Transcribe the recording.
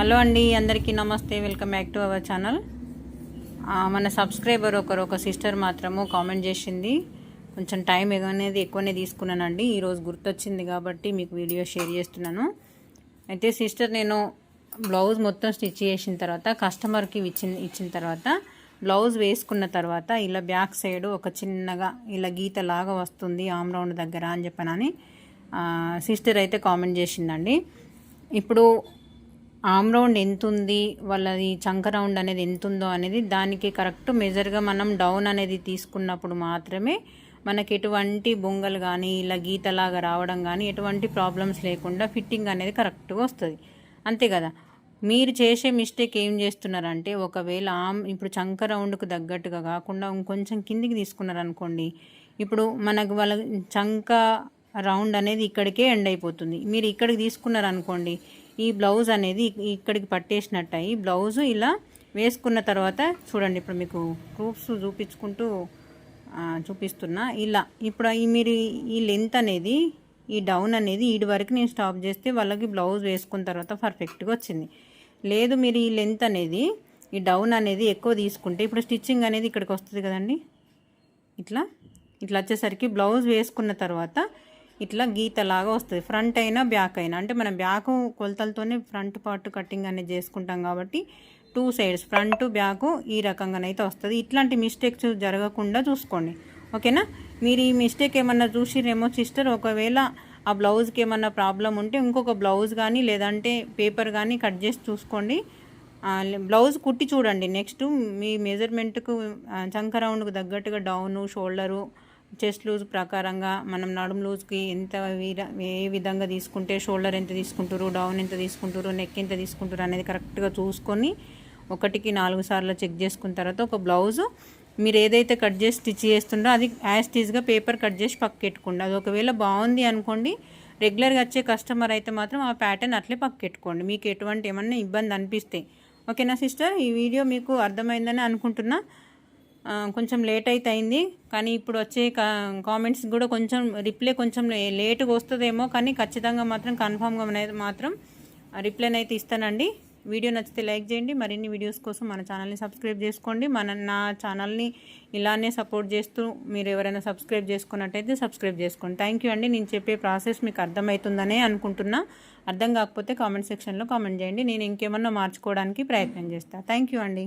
Hello అండి అందరికీ నమస్తే. Welcome back to our channel. మన సబ్స్క్రైబర్ ఒకరు ఒక సిస్టర్ మాత్రము కామెంట్ చేసింది. కొంచెం టైం అనేది ఎక్కువనే తీసుకున్నానండి. ఈరోజు గుర్తొచ్చింది కాబట్టి మీకు వీడియో షేర్ చేస్తున్నాను. అయితే సిస్టర్ నేను బ్లౌజ్ మొత్తం స్టిచ్ చేసిన తర్వాత కస్టమర్కి ఇచ్చిన ఇచ్చిన తర్వాత బ్లౌజ్ వేసుకున్న తర్వాత ఇలా బ్యాక్ సైడ్ ఒక చిన్నగా ఇలా గీత లాగా వస్తుంది ఆమ్ రౌండ్ దగ్గర అని చెప్పనని సిస్టర్ అయితే కామెంట్ చేసిందండి. ఇప్పుడు ఆమ్ రౌండ్ ఎంత ఉంది వాళ్ళది చంక రౌండ్ అనేది ఎంత ఉందో అనేది దానికి కరెక్ట్ మెజర్గా మనం డౌన్ అనేది తీసుకున్నప్పుడు మాత్రమే మనకి ఎటువంటి బొంగలు కానీ ఇలా గీతలాగా రావడం కానీ ఎటువంటి ప్రాబ్లమ్స్ లేకుండా ఫిట్టింగ్ అనేది కరెక్ట్గా వస్తుంది. అంతే కదా? మీరు చేసే మిస్టేక్ ఏం చేస్తున్నారంటే ఒకవేళ ఆమ్ ఇప్పుడు చంక రౌండ్కు తగ్గట్టుగా కాకుండా ఇంకొంచెం కిందికి తీసుకున్నారనుకోండి ఇప్పుడు మనకు వాళ్ళ చంక రౌండ్ అనేది ఇక్కడికే ఎండ్ అయిపోతుంది. మీరు ఇక్కడికి తీసుకున్నారనుకోండి ఈ బ్లౌజ్ అనేది ఇక్కడికి పట్టేసినట్టు బ్లౌజు ఇలా వేసుకున్న తర్వాత చూడండి ఇప్పుడు మీకు ప్రూఫ్స్ చూపించుకుంటూ చూపిస్తున్నా. ఇలా ఇప్పుడు ఈ మీరు ఈ లెంత్ అనేది ఈ డౌన్ అనేది ఈడి వరకు నేను స్టాప్ చేస్తే వాళ్ళకి బ్లౌజ్ వేసుకున్న తర్వాత పర్ఫెక్ట్గా వచ్చింది. లేదు మీరు ఈ లెంత్ అనేది ఈ డౌన్ అనేది ఎక్కువ తీసుకుంటే ఇప్పుడు స్టిచ్చింగ్ అనేది ఇక్కడికి వస్తుంది కదండి? ఇట్లా? ఇట్లా వచ్చేసరికి బ్లౌజ్ వేసుకున్న తర్వాత ఇట్లా గీతలాగా వస్తుంది. ఫ్రంట్ అయినా బ్యాక్ అయినా. అంటే మనం బ్యాక్ కొలతలతోనే ఫ్రంట్ పార్ట్ కటింగ్ అనేది చేసుకుంటాం కాబట్టి టూ సైడ్స్ ఫ్రంట్ బ్యాక్ ఈ రకంగానైతే వస్తుంది. ఇట్లాంటి మిస్టేక్స్ జరగకుండా చూసుకోండి. ఓకేనా? మీరు ఈ మిస్టేక్ ఏమన్నా చూసిరేమో సిస్టర్ ఒకవేళ ఆ బ్లౌజ్కి ఏమన్నా ప్రాబ్లం ఉంటే ఇంకొక బ్లౌజ్ కానీ లేదంటే పేపర్ కానీ కట్ చేసి చూసుకోండి. బ్లౌజ్ కుట్టి చూడండి. నెక్స్ట్ మీ మెజర్మెంట్కు చంక రౌండ్కు తగ్గట్టుగా డౌను షోల్డరు చెస్ట్ లూజ్ ప్రకారంగా మనం నడుము లూజ్కి ఎంత ఏ విధంగా తీసుకుంటే షోల్డర్ ఎంత తీసుకుంటారు డౌన్ ఎంత తీసుకుంటారు నెక్ ఎంత తీసుకుంటారు అనేది కరెక్ట్గా చూసుకొని ఒకటికి నాలుగు సార్లు చెక్ చేసుకున్న తర్వాత ఒక బ్లౌజు మీరు ఏదైతే కట్ చేసి స్టిచ్ చేస్తుండో అది యాజ్ టీజ్గా పేపర్ కట్ చేసి పక్కెట్టుకోండి. అది ఒకవేళ బాగుంది అనుకోండి రెగ్యులర్గా వచ్చే కస్టమర్ అయితే మాత్రం ఆ ప్యాటర్న్ అట్లే పక్కెట్టుకోండి. మీకు ఎటువంటి ఏమన్నా ఇబ్బంది అనిపిస్తే. ఓకేనా సిస్టర్? ఈ వీడియో మీకు అర్థమైందని అనుకుంటున్నా. కొంచెం లేట్ అయితే అయింది. కానీ ఇప్పుడు వచ్చే కామెంట్స్ కూడా కొంచెం రిప్లై కొంచెం లేట్గా వస్తుందేమో కానీ ఖచ్చితంగా మాత్రం కన్ఫామ్గా మాత్రం రిప్లైని అయితే ఇస్తానండి. వీడియో నచ్చితే లైక్ చేయండి. మరిన్ని వీడియోస్ కోసం మన ఛానల్ని సబ్స్క్రైబ్ చేసుకోండి. మన నా ఛానల్ని ఇలానే సపోర్ట్ చేస్తూ మీరు ఎవరైనా సబ్స్క్రైబ్ చేసుకున్నట్టయితే సబ్స్క్రైబ్ చేసుకోండి. థ్యాంక్ యూ అండి. నేను చెప్పే ప్రాసెస్ మీకు అర్థమవుతుందనే అనుకుంటున్నా. అర్థం కాకపోతే కామెంట్ సెక్షన్లో కామెంట్ చేయండి. నేను ఇంకేమన్నా మార్చుకోవడానికి ప్రయత్నం చేస్తాను థ్యాంక్ యూ అండి.